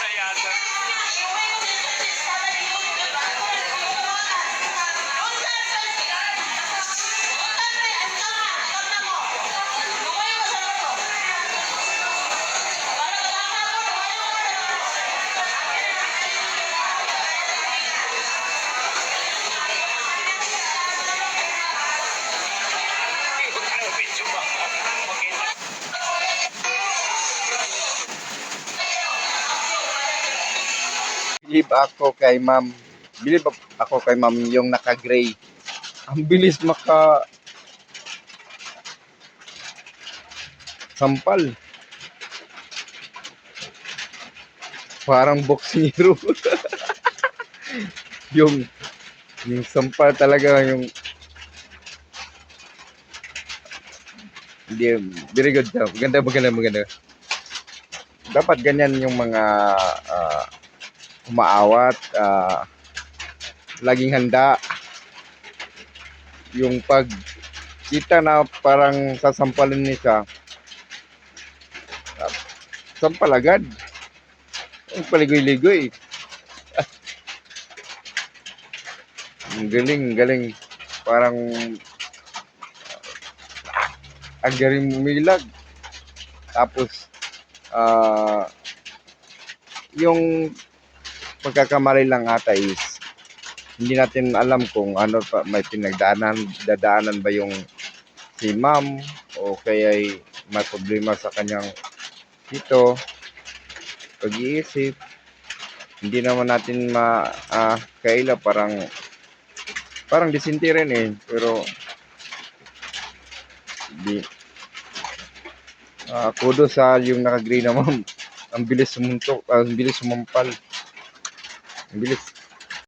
ensaiada. Believe ako kay ma'am. Believe ako kay ma'am yung naka-gray. Ang bilis maka sampal. Parang boksingero. yung yung sampal talaga yung hindi very good daw. Maganda, maganda, maganda. Dapat ganyan yung mga ah, umaawat, ah, laging handa. Yung pag kita na parang sasampalin niya siya, ah, sampal agad. Ang paligoy-ligoy. Ang galing, galing. Parang ang galing umilag. Tapos, ah, yung pagkakamali lang ata is hindi natin alam kung ano pa may pinagdaanan dadaanan ba yung si ma'am o kaya ay may problema sa kanyang dito pag-iisip hindi naman natin ma ah, kaila parang parang disinti rin eh pero di ah kudo sa yung naka-green na ma'am. Ang bilis sumuntok ang bilis sumampal ang bilis